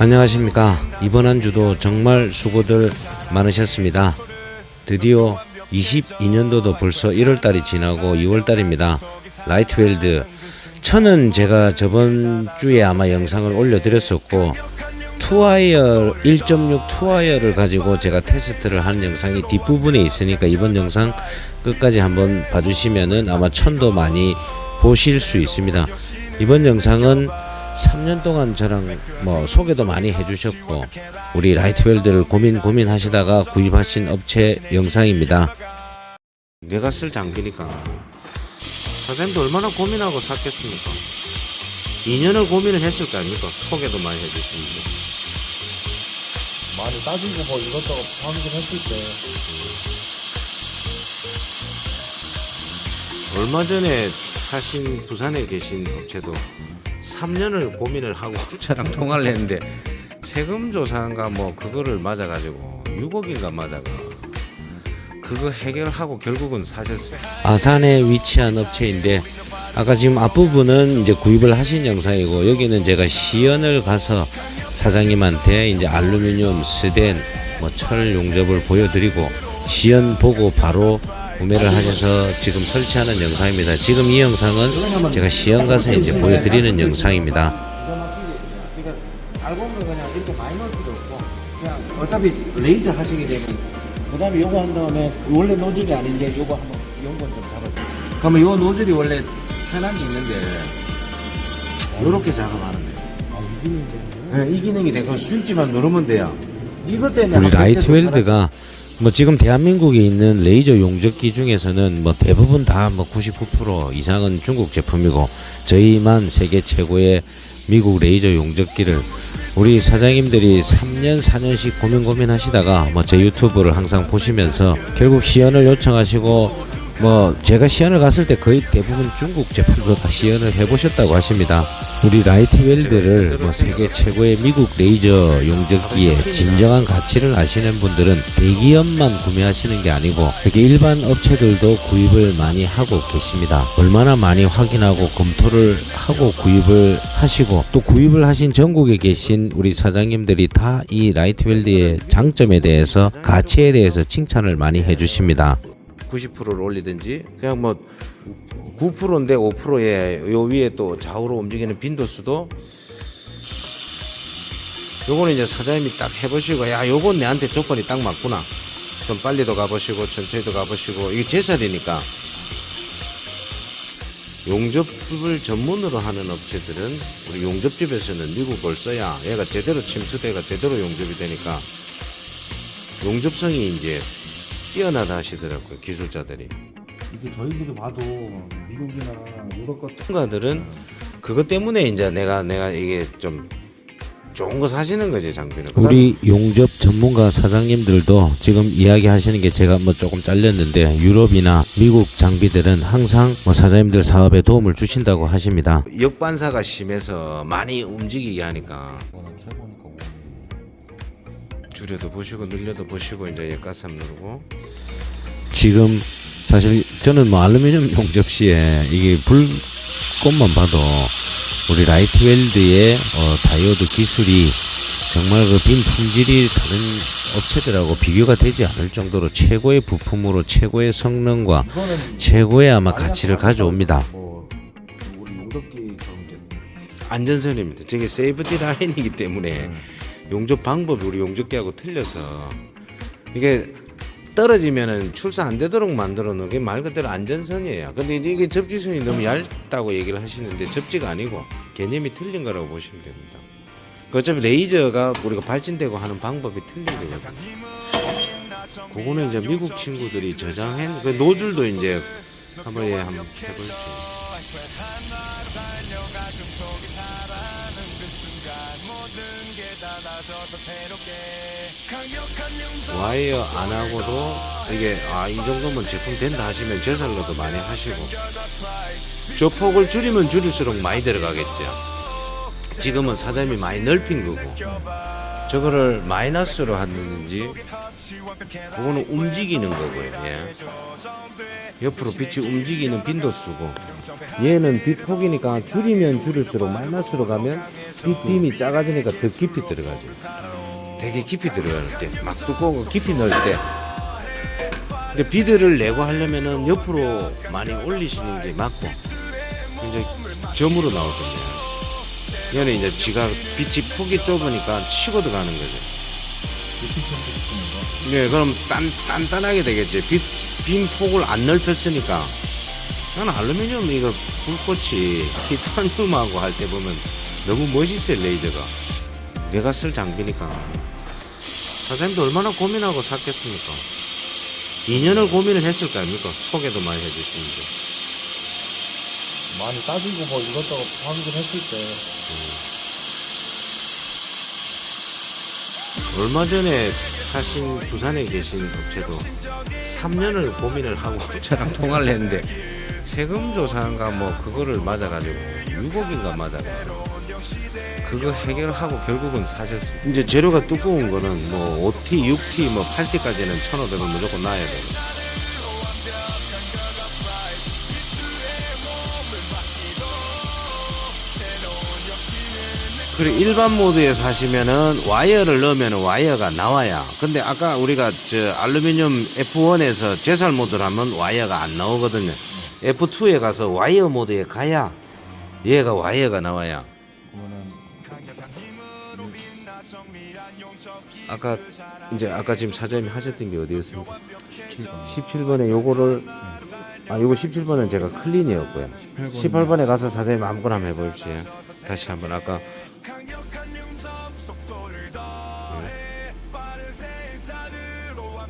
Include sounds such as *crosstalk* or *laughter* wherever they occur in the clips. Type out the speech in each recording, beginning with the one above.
안녕하십니까. 이번 한 주도 정말 수고들 많으셨습니다. 드디어 22년도도 벌써 1월달이 지나고 2월달입니다. 라이트웰드 천은 제가 저번 주에 아마 영상을 올려드렸었고 투와이어 1.6 투와이어를 가지고 제가 테스트를 한 영상이 뒷부분에 있으니까 이번 영상 끝까지 한번 봐주시면은 아마 천도 많이 보실 수 있습니다. 이번 영상은 3년 동안 저랑 뭐 소개도 많이 해주셨고 우리 라이트웰드를 고민 고민하시다가 구입하신 업체 영상입니다. 내가 쓸 장비니까 사장님도 얼마나 고민하고 샀겠습니까? 2년을 고민을 했을 거 아닙니까? 소개도 많이 해주시는데. 많이 따지고 뭐 이것저것 하긴 했을 때 얼마 전에 사신 부산에 계신 업체도 3년을 고민을 하고 *laughs* 저랑 통화를 했는데 세금 조사인가 뭐 그거를 맞아가지고 6억인가 맞아가 그거 해결하고 결국은 사셨어요. 아산에 위치한 업체인데 아까 지금 앞부분은 이제 구입을 하신 영상이고 여기는 제가 시연을 가서 사장님한테 이제 알루미늄, 스덴, 뭐 철 용접을 보여드리고 시연 보고 바로 구매를 하셔서 지금 설치하는 영상입니다. 지금 이 영상은 제가 시연 가서 이제 보여드리는 영상입니다. 알고 보면 그냥 이렇게 많이 넣을 필요 없고 그냥 어차피 레이저 하시게 되면 그 다음에 요거 한 다음에 원래 노즐이 아닌데 요거 한번 요건 좀 잡아줘. 그러면 요 노즐이 원래 편한 게 있는데 요렇게 작업하는 거예요. 아 이기는데 네, 이 기능이 돼. 그 스위치만 누르면 돼요. 이것 때문에 우리 한 백대도 라이트 웰드가 뭐 지금 대한민국에 있는 레이저 용접기 중에서는 뭐 대부분 다 뭐 99% 이상은 중국 제품이고 저희만 세계 최고의 미국 레이저 용접기를 우리 사장님들이 3년 4년씩 고민 고민 하시다가 뭐 제 유튜브를 항상 보시면서 결국 시연을 요청하시고 뭐 제가 시연을 갔을 때 거의 대부분 중국 제품도 다 시연을 해보셨다고 하십니다. 우리 라이트 웰드를 뭐 세계 최고의 미국 레이저 용접기의 진정한 가치를 아시는 분들은 대기업만 구매하시는 게 아니고 이렇게 일반 업체들도 구입을 많이 하고 계십니다. 얼마나 많이 확인하고 검토를 하고 구입을 하시고 또 구입을 하신 전국에 계신 우리 사장님들이 다 이 라이트 웰드의 장점에 대해서 가치에 대해서 칭찬을 많이 해주십니다. 90%를 올리든지 그냥 뭐 9%인데 5%에 요 위에 또 좌우로 움직이는 빈도수도. 요거는 이제 사장님이 딱 해보시고 야 요건 내한테 조건이 딱 맞구나. 좀 빨리도 가보시고 천천히도 가보시고. 이게 제 살이니까. 용접을 전문으로 하는 업체들은 우리 용접집에서는 미국 걸 써야 얘가 제대로 침수대가 제대로 용접이 되니까 용접성이 이제 뛰어나다 하시더라고요 기술자들이 이게 저희들이 봐도 미국이나 유럽 같은 전문가들은 그것 때문에 이제 내가 내가 이게 좀 좋은 거 사시는 거지 장비는. 우리 용접 전문가 사장님들도 지금 이야기하시는 게 제가 뭐 조금 잘렸는데 유럽이나 미국 장비들은 항상 뭐 사장님들 사업에 도움을 주신다고 하십니다. 역반사가 심해서 많이 움직이게 하니까. 거는 최고니까 뭐. 줄여도 보시고 늘려도 보시고 이제 역가삼 누르고. 지금 사실 저는 뭐 알루미늄 *laughs* 용 접시에 이게 불꽃만 봐도 우리 라이트웰드의 어, 다이오드 기술이 정말 그 빔 품질이 다른 업체들하고 비교가 되지 않을 정도로 최고의 부품으로 최고의 성능과 최고의 아마 가치를 가져옵니다. 뭐 안전선입니다. 저게 세이프티 라인이기 때문에 음. 용접 방법이 우리 용접기하고 틀려서 이게 떨어지면은 출사 안 되도록 만들어 놓은 게 말 그대로 안전선이에요. 근데 이제 이게 접지선이 너무 얇다고 얘기를 하시는데 접지가 아니고 개념이 틀린 거라고 보시면 됩니다. 그 어차피 레이저가 우리가 발진되고 하는 방법이 틀린 거거든요. 그거는 이제 미국 친구들이 저장한 그 노즐도 이제 한번 예 한번 해볼게요. 와이어 안 하고도 이게 아 이 정도면 제품 된다 하시면 제살로도 많이 하시고 조폭을 줄이면 줄일수록 많이 들어가겠죠. 지금은 사장님이 많이 넓힌 거고 저거를 마이너스로 하는지 그거는 움직이는 거고요. 예. 옆으로 빛이 움직이는 빈도수고 얘는 빛 폭이니까 줄이면 줄일수록 마이너스로 가면 빛빔이 작아지니까 더 깊이 들어가죠. 되게 깊이 들어갈 때, 막 두꺼운 거 깊이 넣을 때. 근데 비드를 내고 하려면은 옆으로 많이 올리시는 게 맞고 이제 점으로 나오거든요. 얘는 이제 지가 빛이 폭이 좁으니까 치고 들어가는 거죠. 네, 그럼 단, 단단하게 되겠지. 빛, 빈 폭을 안 넓혔으니까. 나는 알루미늄 이거 불꽃이 티타늄하고 할 때 보면 너무 멋있어요, 레이저가. 내가 쓸 장비니까. 사장님도 얼마나 고민하고 샀겠습니까? 2년을 고민을 했을 거 아닙니까? 소개도 많이 해주시는데. 많이 따지고 뭐 이것저것 확인했을 때 얼마 전에 사신 부산에 계신 업체도 3년을 고민을 하고 *laughs* 저랑 통화를 했는데 세금 조사인가 뭐 그거를 맞아가지고 6억인가 맞아가지고 그거 해결하고 결국은 사셨습니다. 이제 재료가 두꺼운 거는 뭐 5T, 6T, 뭐 8T까지는 1,500원 무조건 놔야 돼요. 그리고 일반 모드에서 하시면은 와이어를 넣으면 와이어가 나와야. 근데 아까 우리가 저 알루미늄 F1에서 제살 모드를 하면 와이어가 안 나오거든요. F2에 가서 와이어 모드에 가야 얘가 와이어가 나와야. 아까 이제 아까 지금 사장님이 하셨던 게 어디였습니까? 17번에 요거를 아 요거 17번은 제가 클린이었고요. 18번에 가서 사장님 아무거나 한번 해보십시오. 다시 한번 아까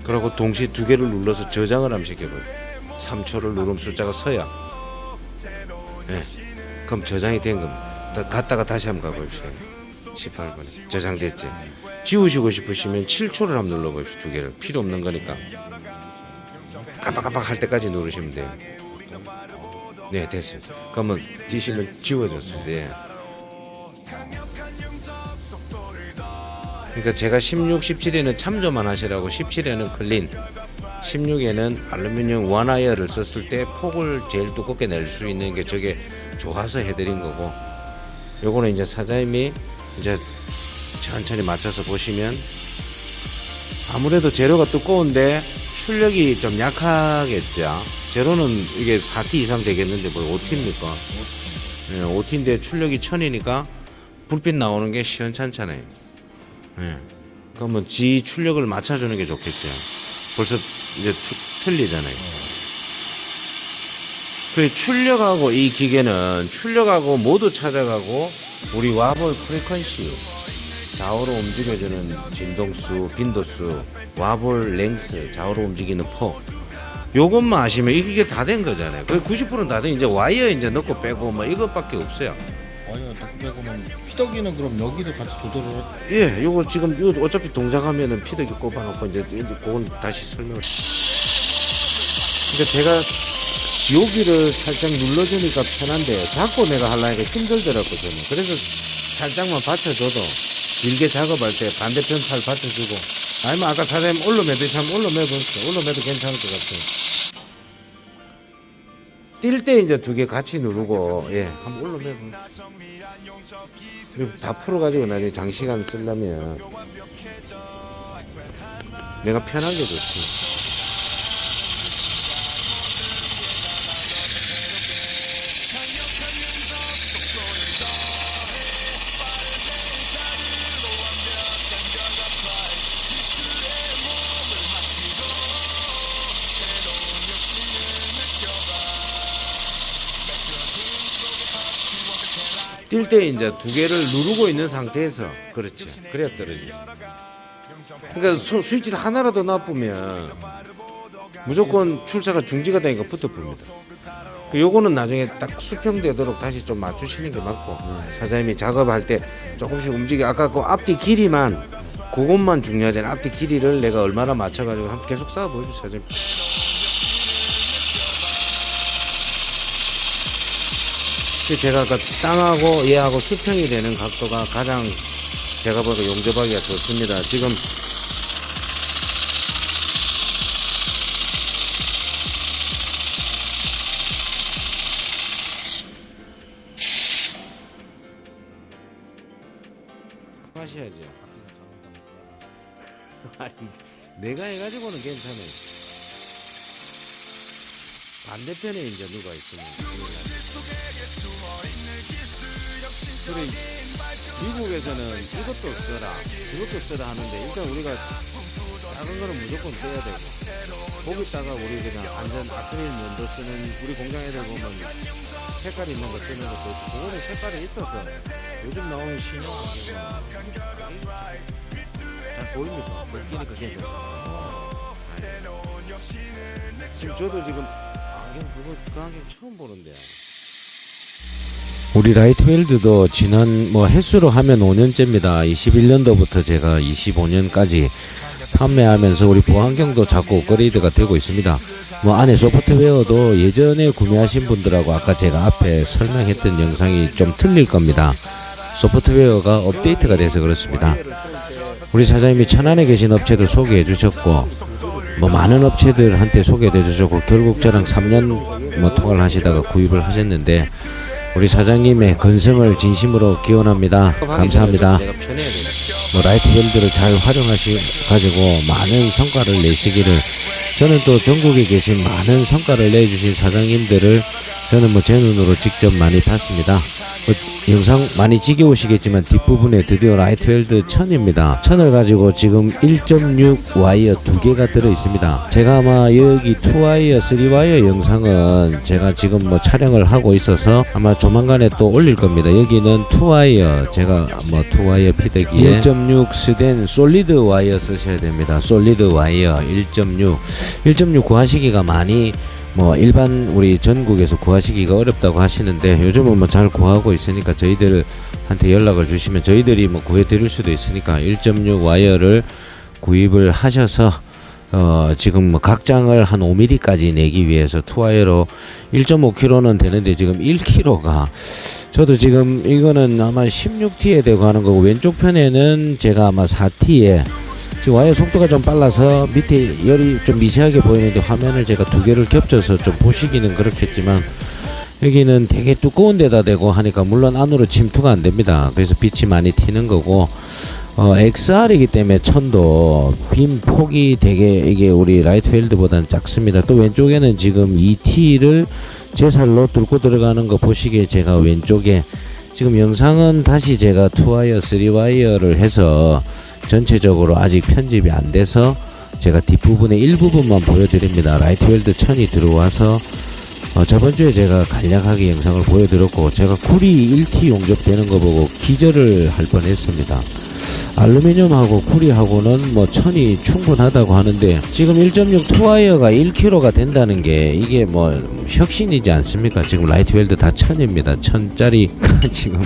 그리고 동시에 두 개를 눌러서 저장을 한번 시켜봐요. 3초를 누르면 숫자가 서야. 예. 그럼 저장이 된 겁니다. 다- 갔다가 다시 한번 가보십시오. 18번에 저장됐지. 지우시고 싶으시면 7초를 한번 눌러보십시오. 두 개를 필요 없는 거니까. 깜빡깜빡 할 때까지 누르시면 돼요. 네, 됐습니다. 그러면 뒤시면 지워졌습니다. 예. 그러니까 제가 16, 17에는 참조만 하시라고 17에는 클린, 16에는 알루미늄 원와이어를 썼을 때 폭을 제일 두껍게 낼 수 있는 게 저게 좋아서 해드린 거고, 요거는 이제 사장님이 이제 천천히 맞춰서 보시면 아무래도 재료가 두꺼운데 출력이 좀 약하겠죠. 재료는 이게 4T 이상 되겠는데 뭐 5T입니까? 예, 5T인데 출력이 1000이니까 불빛 나오는 게 시원찮잖아요. 예. 그러면 지 출력을 맞춰주는 게 좋겠죠. 벌써 이제 투- 틀리잖아요. 그 출력하고 이 기계는 출력하고 모두 찾아가고 우리 와볼 프리퀀시 좌우로 움직여주는 진동수, 빈도수, 와볼 랭스, 좌우로 움직이는 폭. 요것만 아시면 이 기계 다된 거잖아요. 거의 90%는 다 된. 이제 와이어 이제 넣고 빼고 뭐 이것밖에 없어요. 와이어 딱 빼고는 피덕이는 그럼 여기도 같이 조절을 해? 예, 요거 지금 이거 어차피 동작하면은 피덕이 꼽아놓고 이제 이제 그건 다시 설명을. 그러니까 제가 여기를 살짝 눌러주니까 편한데 자꾸 내가 하려니까 힘들더라고 저는. 그래서 살짝만 받쳐줘도 길게 작업할 때 반대편 팔 받쳐주고 아니면 아까 사장님 올려매듯이 한번 올려매보세요. 올려매도 괜찮을 것 같아요. 뛸 때 이제 두 개 같이 누르고 예 한번 올려매보세요. 이거 다 풀어가지고 나중에 장시간 쓰려면 내가 편하게 좋지. 뛸 때 이제 두 개를 누르고 있는 상태에서 그렇지. 그래야 떨어지 그러니까 수, 스위치 하나라도 나쁘면 무조건 출사가 중지가 되니까 붙어 봅니다. 그 요거는 나중에 딱 수평되도록 다시 좀 맞추시는 게 맞고 사장님이 작업할 때 조금씩 움직여 아까 그 앞뒤 길이만 그것만 중요하잖아요. 앞뒤 길이를 내가 얼마나 맞춰가지고 계속 쌓아 보여줘 사장님 제가 아까 땅하고 얘하고 수평이 되는 각도가 가장 제가 보기에 용접하기가 좋습니다. 지금 하셔야죠. *laughs* 내가 해가지고는 괜찮아요. 반대편에 이제 누가 있으면. 그래, 미국에서는 이것도 써라, 이것도 써라 하는데 일단 우리가 작은 거는 무조건 써야 되고 거기다가 우리 그냥 완전 아크릴 면도 쓰는 우리 공장 애들 보면 색깔 있는 거 쓰는 것도 있고 그거는 색깔이 있어서 요즘 나오는 신호가 잘 보입니다. 벗기니까 괜찮습니다. 지금 저도 지금 안경 그거 그 안경 처음 보는데. 우리 라이트웰드도 지난 뭐 횟수로 하면 5년째입니다. 21년도부터 제가 25년까지 판매하면서 우리 보안경도 자꾸 업그레이드가 되고 있습니다. 뭐 안에 소프트웨어도 예전에 구매하신 분들하고 아까 제가 앞에 설명했던 영상이 좀 틀릴 겁니다. 소프트웨어가 업데이트가 돼서 그렇습니다. 우리 사장님이 천안에 계신 업체도 소개해 주셨고 뭐 많은 업체들한테 소개해 주셨고 결국 저랑 3년 뭐 통화를 하시다가 구입을 하셨는데 우리 사장님의 건승을 진심으로 기원합니다. 감사합니다. 뭐 라이트 벨드를 잘 활용하시 가지고 많은 성과를 내시기를 저는 또 전국에 계신 많은 성과를 내주신 사장님들을 저는 뭐 제 눈으로 직접 많이 봤습니다. 뭐 영상 많이 지겨우시겠지만 뒷부분에 드디어 라이트 웰드 1000입니다. 1000을 가지고 지금 1.6 와이어 두 개가 들어 있습니다. 제가 아마 여기 2와이어, 3와이어 영상은 제가 지금 뭐 촬영을 하고 있어서 아마 조만간에 또 올릴 겁니다. 여기는 2와이어, 제가 뭐 2와이어 피드기에 1.6 스된 솔리드 와이어 쓰셔야 됩니다. 솔리드 와이어 1.6. 1.6 구하시기가 많이 뭐 일반 우리 전국에서 구하시기가 어렵다고 하시는데 요즘은 뭐 잘 구하고 있으니까 저희들한테 연락을 주시면 저희들이 뭐 구해 드릴 수도 있으니까 1.6 와이어를 구입을 하셔서 어 지금 뭐 각장을 한 5mm까지 내기 위해서 투와이어로 1.5kg는 되는데 지금 1kg가 저도 지금 이거는 아마 16T에 되고 하는 거고 왼쪽 편에는 제가 아마 4T에 지금 와이어 속도가 좀 빨라서 밑에 열이 좀 미세하게 보이는데 화면을 제가 두 개를 겹쳐서 좀 보시기는 그렇겠지만 여기는 되게 두꺼운 데다 대고 하니까 물론 안으로 침투가 안 됩니다. 그래서 빛이 많이 튀는 거고 어, XR이기 때문에 천도 빔 폭이 되게 이게 우리 라이트 웰드보다는 작습니다. 또 왼쪽에는 지금 2T를 제살로 뚫고 들어가는 거 보시기에 제가 왼쪽에 지금 영상은 다시 제가 2와이어, 3와이어를 해서 전체적으로 아직 편집이 안 돼서 제가 뒷부분의 일부분만 보여드립니다. 라이트 웰드 천이 들어와서 어, 저번 주에 제가 간략하게 영상을 보여드렸고 제가 구리 1T 용접되는 거 보고 기절을 할 뻔했습니다. 알루미늄하고 구리하고는 뭐 천이 충분하다고 하는데 지금 1.6 투와이어가 1kg가 된다는 게 이게 뭐 혁신이지 않습니까? 지금 라이트 웰드 다 천입니다. 천짜리 *laughs* 지금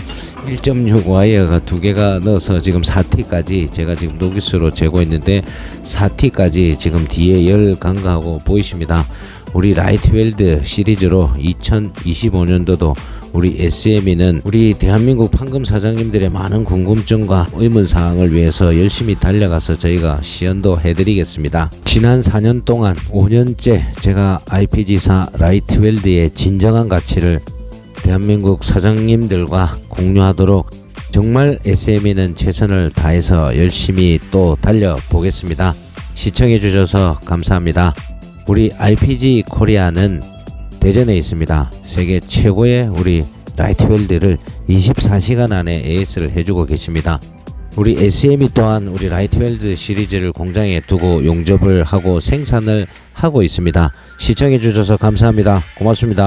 1.6 와이어가 두 개가 넣어서 지금 4T까지 제가 지금 노기스로 재고했는데 4T까지 지금 뒤에 열 간거하고 보이십니다. 우리 라이트 웰드 시리즈로 2025년도도 우리 SM이는 우리 대한민국 판금 사장님들의 많은 궁금증과 의문 사항을 위해서 열심히 달려가서 저희가 시연도 해드리겠습니다. 지난 4년 동안 5년째 제가 IPG사 라이트 웰드의 진정한 가치를 대한민국 사장님들과 공유하도록 정말 SM이는 최선을 다해서 열심히 또 달려보겠습니다. 시청해 주셔서 감사합니다. 우리 IPG 코리아는 대전에 있습니다. 세계 최고의 우리 라이트 웰드를 24시간 안에 AS를 해주고 계십니다. 우리 SM이 또한 우리 라이트 웰드 시리즈를 공장에 두고 용접을 하고 생산을 하고 있습니다. 시청해 주셔서 감사합니다. 고맙습니다.